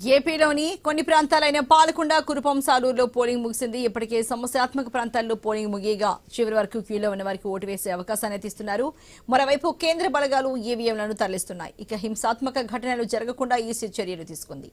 ఏపీలోని కొన్ని ప్రాంతాలైన పాలకొండ కురుపం సాలూరులో పోలింగ్ ముగిసింది. ఇప్పటికే సమస్యాత్మక ప్రాంతాల్లో పోలింగ్ ముగియగా చివరి వరకు క్యూలో ఉన్న వారికి ఓటు వేసే అవకాశాన్ని తీస్తున్నారు మరోవైపు కేంద్ర బలగాలు ఈవీఎంలను తరలిస్తున్నాయి. ఇక హింసాత్మక ఘటనలు జరగకుండా ఈసీ చర్యలు తీసుకుంది.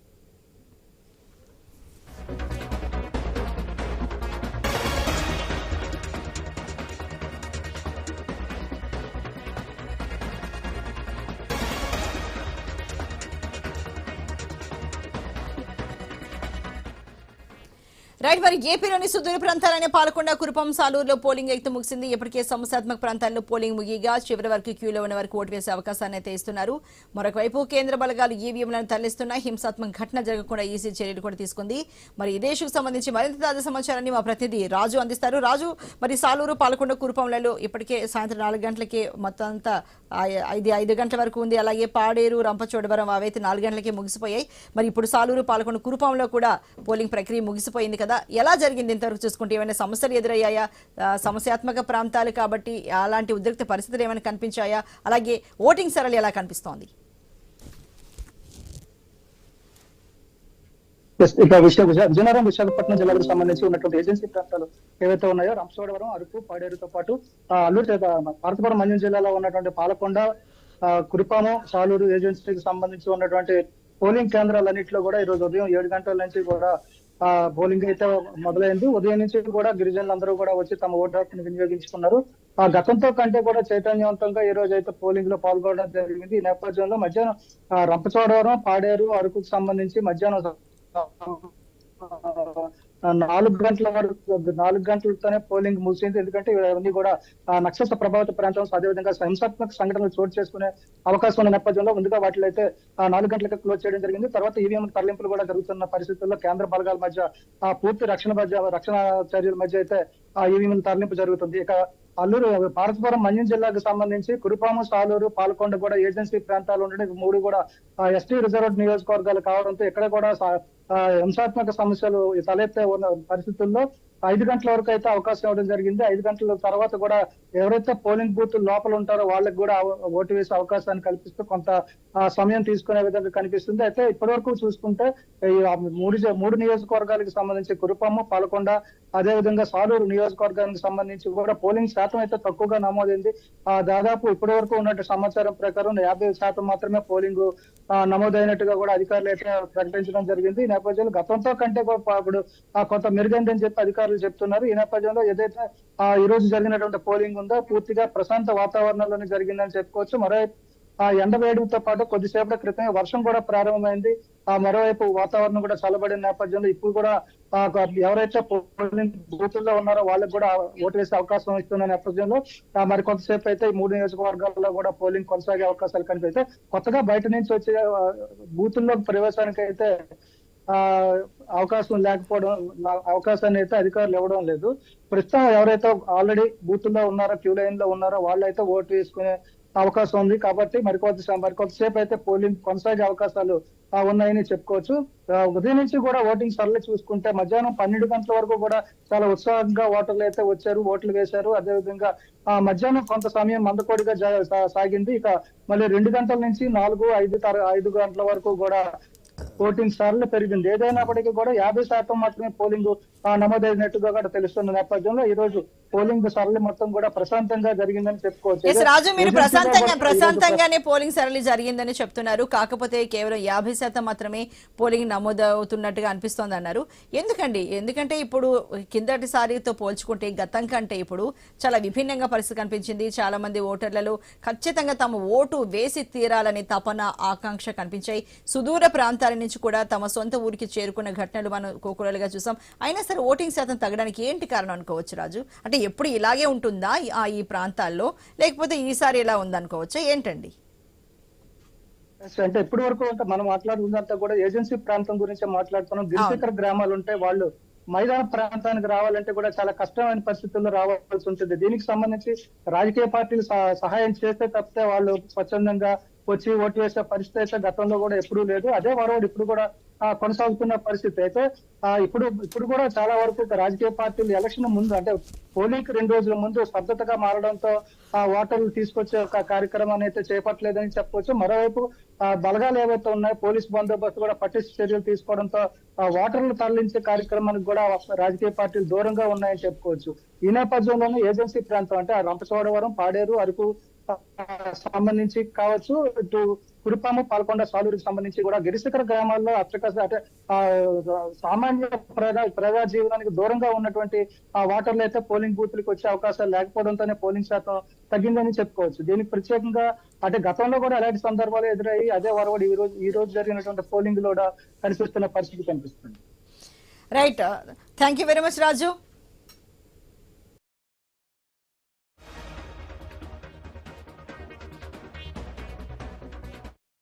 రైట్ మరి ఏపీలోని సుదూర ప్రాంతాలైన పాలకొండ కురుపం సాలూరులో పోలింగ్ అయితే ముగిసింది. ఇప్పటికే సమస్యాత్మక ప్రాంతాల్లో పోలింగ్ ముగిగా చివరి వరకు క్యూలో ఉన్న వరకు ఓటు వేసే అవకాశాన్ని అయితే ఇస్తున్నారు. మరొక వైపు కేంద్ర బలగాలు ఈవీఎంలను తరలిస్తున్నాయి. హింసాత్మక ఘటన జరగకుండా ఈసీ చర్యలు కూడా తీసుకుంది. మరి ఇదే ఇష్యూకు సంబంధించి మరింత తాజా సమాచారాన్ని మా ప్రతినిధి రాజు అందిస్తారు. రాజు మరి సాలూరు పాలకొండ కురుపంలలో ఇప్పటికే సాయంత్రం నాలుగు గంటలకే మొత్తం అంతా ఐదు ఐదు గంటల వరకు ఉంది. అలాగే పాడేరు రంపచోడవరం అవైతే నాలుగు గంటలకే ముగిసిపోయాయి. మరి ఇప్పుడు సాలూరు పాలకొండ కురుపంలో కూడా పోలింగ్ ప్రక్రియ ముగిసిపోయింది కదా? ఎలా జరిగింది ఇంతవరకు చూసుకుంటే? ఏమైనా సమస్యలు ఎదురయ్యాయా? సమస్యాత్మక ప్రాంతాలు కాబట్టి అలాంటి ఉద్రిక్త పరిస్థితులు ఏమైనా కనిపించాయా? అలాగే ఓటింగ్ సరళి ఎలా కనిపిస్తోంది? ఇక విశాఖ విజయనగరం విశాఖపట్నం జిల్లాకు సంబంధించి ఉన్నటువంటి ఏజెన్సీ ప్రాంతాలు ఏవైతే ఉన్నాయో రంపచోడవరం అరకు పాడేరుతో పాటు అల్లూరు పార్తపురం మంజం జిల్లాలో ఉన్నటువంటి పాలకొండ కురిపాము సాలూరు ఏజెన్సీకి సంబంధించి ఉన్నటువంటి పోలింగ్ కేంద్రాలన్నింటిలో కూడా ఈ రోజు ఉదయం ఏడు గంటల నుంచి కూడా ఆ పోలింగ్ అయితే మొదలైంది. ఉదయం నుంచి కూడా గిరిజనులందరూ కూడా వచ్చి తమ ఓటు హక్కును వినియోగించుకున్నారు. ఆ గతంతో కంటే కూడా చైతన్యవంతంగా ఈ రోజు అయితే పోలింగ్లో పాల్గొనడం జరిగింది. ఈ నేపథ్యంలో మధ్యాహ్నం రంపచోడవరం పాడేరు అరకుకు సంబంధించి మధ్యాహ్నం నాలుగు గంటల వరకు నాలుగు గంటలతోనే పోలింగ్ ముగిసింది. ఎందుకంటే ఇవన్నీ కూడా నక్షత్ర ప్రభావిత ప్రాంతం అదేవిధంగా హింసాత్మక సంఘటనలు చోటు చేసుకునే అవకాశం ఉన్న నేపథ్యంలో ముందుగా వాటిలో అయితే ఆ, నాలుగు గంటలకు క్లోజ్ చేయడం జరిగింది. తర్వాత ఈవీఎం తరలింపులు కూడా జరుగుతున్న పరిస్థితుల్లో కేంద్ర బలగాల మధ్య ఆ పూర్తి రక్షణ మధ్య రక్షణ చర్యల మధ్య అయితే ఆ ఈవీఎం తరలింపు జరుగుతుంది. ఇక అల్లూరు భారతపురం మంజం జిల్లాకు సంబంధించి కురుపాము సాలూరు పాల్కొండ కూడా ఏజెన్సీ ప్రాంతాలు ఉండడం మూడు కూడా ఎస్టీ రిజర్వ్ నియోజకవర్గాలు కావడంతో ఇక్కడ కూడా సా- హింసాత్మక సమస్యలు తలెత్తే ఉన్న పరిస్థితుల్లో ఐదు గంటల వరకు అయితే అవకాశం ఇవ్వడం జరిగింది. ఐదు గంటల తర్వాత కూడా ఎవరైతే పోలింగ్ బూత్ లోపల ఉంటారో వాళ్ళకి కూడా ఓటు వేసే అవకాశాన్ని కల్పిస్తూ కొంత సమయం తీసుకునే విధంగా కనిపిస్తుంది. అయితే ఇప్పటివరకు చూసుకుంటే ఈ మూడు మూడు నియోజకవర్గాలకు సంబంధించి కురుపమ్మ పాలకొండ అదే విధంగా సాలూరు నియోజకవర్గానికి సంబంధించి కూడా పోలింగ్ శాతం అయితే తక్కువగా నమోదైంది. ఆ, దాదాపు ఇప్పటి వరకు ఉన్నట్టు సమాచారం ప్రకారం యాభై శాతం మాత్రమే పోలింగ్ నమోదైనట్టుగా కూడా అధికారులు అయితే ప్రకటించడం జరిగింది. నేపథ్యంలో గతంతో కంటే ఇప్పుడు కొంత మెరుగైందని చెప్పి అధికారులు చెప్తున్నారు. ఈ నేపథ్యంలో ఏదైతే ఆ, ఈ రోజు జరిగినటువంటి పోలింగ్ ఉందో పూర్తిగా ప్రశాంత వాతావరణంలోనే జరిగిందని చెప్పుకోవచ్చు. మరోవైపు ఆ ఎండ వేయడంతో పాటు కొద్దిసేపటి క్రితమే వర్షం కూడా ప్రారంభమైంది. ఆ మరోవైపు వాతావరణం కూడా చల్లబడిన నేపథ్యంలో ఇప్పుడు కూడా ఎవరైతే పోలింగ్ బూతుల్లో ఉన్నారో వాళ్ళకి కూడా ఓటు వేసే అవకాశం ఇస్తున్న నేపథ్యంలో మరి కొంతసేపు అయితే ఈ మూడు నియోజకవర్గాల్లో కూడా పోలింగ్ కొనసాగే అవకాశాలు కనిపిస్తే కొత్తగా బయట నుంచి వచ్చే బూతుల్లో ప్రవేశానికి అయితే అవకాశం లేకపోవడం అవకాశాన్ని అయితే అధికారులు ఇవ్వడం లేదు. ప్రస్తుతం ఎవరైతే ఆల్రెడీ బూత్లో ఉన్నారో క్యూ లైన్లో ఉన్నారో వాళ్ళైతే ఓటు వేసుకునే అవకాశం ఉంది. కాబట్టి మరికొంత మరికొంతసేపు అయితే పోలింగ్ కొనసాగే అవకాశాలు ఉన్నాయని చెప్పుకోవచ్చు. ఉదయం నుంచి కూడా ఓటింగ్ సరళి చూసుకుంటే మధ్యాహ్నం పన్నెండు గంటల వరకు కూడా చాలా ఉత్సాహంగా ఓటర్లు అయితే వచ్చారు ఓట్లు వేశారు. అదేవిధంగా ఆ, మధ్యాహ్నం కొంత సమయం మందకోడిగా సాగింది. ఇక మళ్ళీ రెండు గంటల నుంచి నాలుగు ఐదు తర ఐదు గంటల వరకు కూడా ఓటింగ్ సార్లు పెరిగింది. ఏదైనప్పటికీ కూడా యాభై శాతం మాత్రమే పోలింగ్ నమోదైనట్టుగా కూడా తెలుస్తున్న నేపథ్యంలో ఈ రోజు పోలింగ్ సరళి మొత్తం కూడా ప్రశాంతంగా జరిగిందని చెప్పుకోవచ్చు. రాజు మీరు ప్రశాంతంగా ప్రశాంతంగానే పోలింగ్ సరళి జరిగిందని చెప్తున్నారు. కాకపోతే కేవలం యాభై శాతం మాత్రమే పోలింగ్ నమోదవుతున్నట్టుగా అనిపిస్తోంది అన్నారు ఎందుకండి? ఎందుకంటే ఇప్పుడు కిందటిసారితో పోల్చుకుంటే గతం కంటే ఇప్పుడు చాలా విభిన్నంగా పరిస్థితి కనిపించింది. చాలా మంది ఓటర్లలో ఖచ్చితంగా తమ ఓటు వేసి తీరాలనే తపన ఆకాంక్ష కనిపించాయి. సుదూర ప్రాంతాల నుంచి కూడా తమ సొంత ఊరికి చేరుకున్న ఘటనలు మనం కోకురలుగా చూసాం. అయినా సరే ఓటింగ్ శాతం తగ్గడానికి ఏంటి కారణం అనుకోవచ్చు రాజు? అంటే ఎప్పుడు ఇలాగే ఉంటుందా ఈ- ఆ ఈ ప్రాంతాల్లో? లేకపోతే ఈసారి ఎలా ఉందనుకోవచ్చా? ఏంటండి? అంటే ఇప్పటి వరకు అంటే మనం మాట్లాడుకున్నంత కూడా ఏజెన్సీ ప్రాంతం గురించి మాట్లాడుతున్నాం. గిరిశిఖర గ్రామాలు ఉంటాయి వాళ్ళు మైదాన ప్రాంతానికి రావాలంటే కూడా చాలా కష్టమైన పరిస్థితుల్లో రావాల్సి ఉంటుంది. దీనికి సంబంధించి రాజకీయ పార్టీలు సహ- సహాయం చేస్తే తప్పితే వాళ్ళు స్వచ్ఛందంగా వచ్చి ఓటు వేసే పరిస్థితి అయితే గతంలో కూడా ఎప్పుడూ లేదు. అదే వరవడు ఇప్పుడు కూడా కొనసాగుతున్న పరిస్థితి అయితే ఇప్పుడు ఇప్పుడు కూడా చాలా వరకు రాజకీయ పార్టీలు ఎలక్షన్ ముందు అంటే పోలింగ్ రెండు రోజుల ముందు స్తబ్దతగా మారడంతో ఆ ఓటర్లు తీసుకొచ్చే ఒక కార్యక్రమాన్ని అయితే చేపట్టలేదని చెప్పవచ్చు మరోవైపు ఆ, బలగాలు ఏవైతే ఉన్నాయో పోలీస్ బందోబస్తు కూడా పటిష్ట చర్యలు తీసుకోవడంతో ఆ, ఓటర్లు తరలించే కార్యక్రమానికి కూడా రాజకీయ పార్టీలు దూరంగా ఉన్నాయని చెప్పుకోవచ్చు. ఈ నేపథ్యంలోనే ఏజెన్సీ ప్రాంతం అంటే ఆ రంపచోడవరం పాడేరు అరకు సంబంధించి కావచ్చు ఇటు కురుపాము పాల్కొండ సాలూరుకి సంబంధించి కూడా గిరిశిఖర గ్రామాల్లో అత్యక అంటే సామాన్య ప్రజా ప్రజా జీవనానికి దూరంగా ఉన్నటువంటి ఆ వాటర్లు అయితే పోలింగ్ బూత్లకు వచ్చే అవకాశాలు లేకపోవడంతోనే పోలింగ్ శాతం తగ్గిందని చెప్పుకోవచ్చు. దీనికి ప్రత్యేకంగా అంటే గతంలో కూడా అలాంటి సందర్భాలు ఎదురయ్యి అదే వరవడి ఈ రోజు ఈ రోజు జరిగినటువంటి పోలింగ్లో కూడా కనిపిస్తున్న పరిస్థితి కనిపిస్తుంది. Right thank you very much Raju